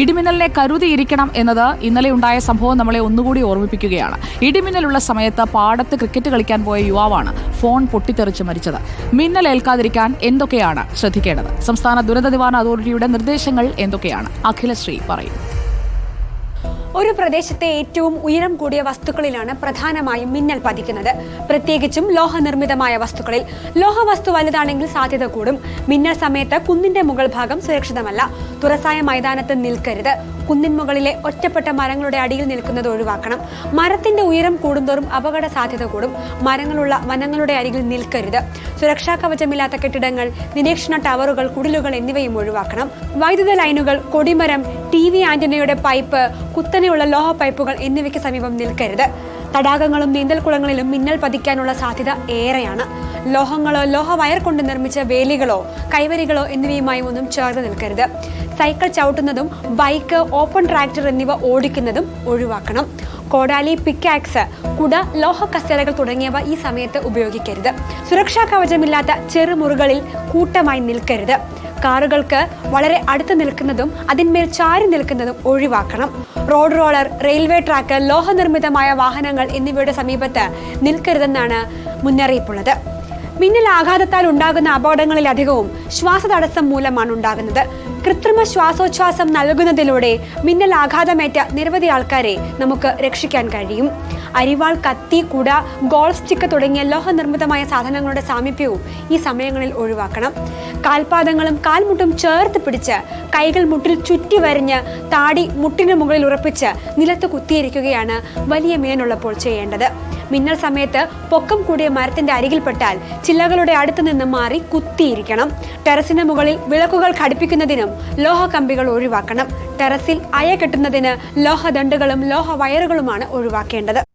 ഇടിമിന്നലിനെ കരുതിയിരിക്കണം എന്നത് ഇന്നലെ ഉണ്ടായ സംഭവം നമ്മളെ ഒന്നുകൂടി ഓർമ്മിപ്പിക്കുകയാണ്. ഇടിമിന്നലുള്ള സമയത്ത് പാടത്ത് ക്രിക്കറ്റ് കളിക്കാൻ പോയ യുവാവാണ് ഫോൺ പൊട്ടിത്തെറിച്ച് മരിച്ചത്. മിന്നൽ ഏൽക്കാതിരിക്കാൻ എന്തൊക്കെയാണ് ശ്രദ്ധിക്കേണ്ടത്? സംസ്ഥാന ദുരന്ത നിവാരണ അതോറിറ്റിയുടെ നിർദ്ദേശങ്ങൾ എന്തൊക്കെയാണ്? അഖിലശ്രീ പറയും ഒരു പ്രദേശത്തെ ഏറ്റവും ഉയരം കൂടിയ വസ്തുക്കളിലാണ് പ്രധാനമായും മിന്നൽ പതിക്കുന്നത്. പ്രത്യേകിച്ചും ലോഹനിർമ്മിതമായ വസ്തുക്കളിൽ. ലോഹവസ്തു വലുതാണെങ്കിൽ സാധ്യത കൂടും. മിന്നൽ സമയത്ത് കുന്നിന്റെ മുകൾ ഭാഗം സുരക്ഷിതമല്ല. തുറസായ മൈതാനത്ത് നിൽക്കരുത്. കുന്നിൻ മുകളിലെ ഒറ്റപ്പെട്ട മരങ്ങളുടെ അടിയിൽ നിൽക്കുന്നത് ഒഴിവാക്കണം. മരത്തിന്റെ ഉയരം കൂടുന്തോറും അപകട സാധ്യത കൂടും. മരങ്ങളുള്ള വനങ്ങളുടെ അരികിൽ നിൽക്കരുത്. സുരക്ഷാ കവചമില്ലാത്ത കെട്ടിടങ്ങൾ നിരീക്ഷണ ടവറുകൾ കുടിലുകൾ എന്നിവയും ഒഴിവാക്കണം. വൈദ്യുത ലൈനുകൾ കൊടിമരം ടി വി ആന്റിനയുടെ പൈപ്പ് കുത്തനെയുള്ള ലോഹ പൈപ്പുകൾ എന്നിവയ്ക്ക് സമീപം നിൽക്കരുത്. തടാകങ്ങളും നീന്തൽക്കുളങ്ങളിലും മിന്നൽ പതിക്കാനുള്ള സാധ്യത ഏറെയാണ്. ലോഹങ്ങളോ ലോഹ വയർ കൊണ്ട് നിർമ്മിച്ച വേലികളോ കൈവരികളോ എന്നിവയുമായി ഒന്നും ചേർന്ന് നിൽക്കരുത്. സൈക്കിൾ ചവിട്ടുന്നതും ബൈക്ക് ഓപ്പൺ ട്രാക്ടർ എന്നിവ ഓടിക്കുന്നതും ഒഴിവാക്കണം. കോടാലി പിക്കാക്സ് കുട ലോഹ കസേരകൾ തുടങ്ങിയവ ഈ സമയത്ത് ഉപയോഗിക്കരുത്. സുരക്ഷാ കവചമില്ലാത്ത ചെറുമുറികളിൽ കൂട്ടമായി നിൽക്കരുത്. കാറുകൾക്ക് വളരെ അടുത്ത് നിൽക്കുന്നതും അതിന്മേൽ ചാരി നിൽക്കുന്നതും ഒഴിവാക്കണം. റോഡ് റോളർ റെയിൽവേ ട്രാക്ക് ലോഹനിർമ്മിതമായ വാഹനങ്ങൾ എന്നിവയുടെ സമീപത്ത് നിൽക്കരുതെന്നാണ് മുന്നറിയിപ്പുള്ളത്. മിന്നൽ ആഘാതത്താൽ ഉണ്ടാകുന്ന അപകടങ്ങളിലധികവും ശ്വാസതടസ്സം മൂലമാണ് ഉണ്ടാകുന്നത്. കൃത്രിമ ശ്വാസോച്ഛ്വാസം നൽകുന്നതിലൂടെ മിന്നൽ ആഘാതമേറ്റ നിരവധി ആൾക്കാരെ നമുക്ക് രക്ഷിക്കാൻ കഴിയും. അരിവാൾ കത്തി കുട ഗോൾഫ് സ്റ്റിക്ക് തുടങ്ങിയ ലോഹനിർമ്മിതമായ സാധനങ്ങളുടെ സാമീപ്യവും ഈ സമയങ്ങളിൽ ഒഴിവാക്കണം. കാൽപാദങ്ങളും കാൽമുട്ടും ചേർത്ത് പിടിച്ച് കൈകൾ മുട്ടിൽ ചുറ്റി വരിഞ്ഞ് താടി മുട്ടിന് മുകളിൽ ഉറപ്പിച്ച് നിലത്ത് കുത്തിയിരിക്കുകയാണ് വലിയ മീനുള്ളപ്പോൾ ചെയ്യേണ്ടത്. മിന്നൽ സമയത്ത് പൊക്കം കൂടിയ മരത്തിന്റെ അരികിൽപ്പെട്ടാൽ ചില്ലകളുടെ അടുത്ത് നിന്ന് മാറി കുത്തിയിരിക്കണം. ടെറസിന് മുകളിൽ വിളക്കുകൾ ഘടിപ്പിക്കുന്നതിനും ലോഹ കമ്പികൾ ഒഴിവാക്കണം. ടെറസിൽ അയ കെട്ടുന്നതിന് ലോഹദണ്ടുകളും ലോഹ വയറുകളുമാണ് ഒഴിവാക്കേണ്ടത്.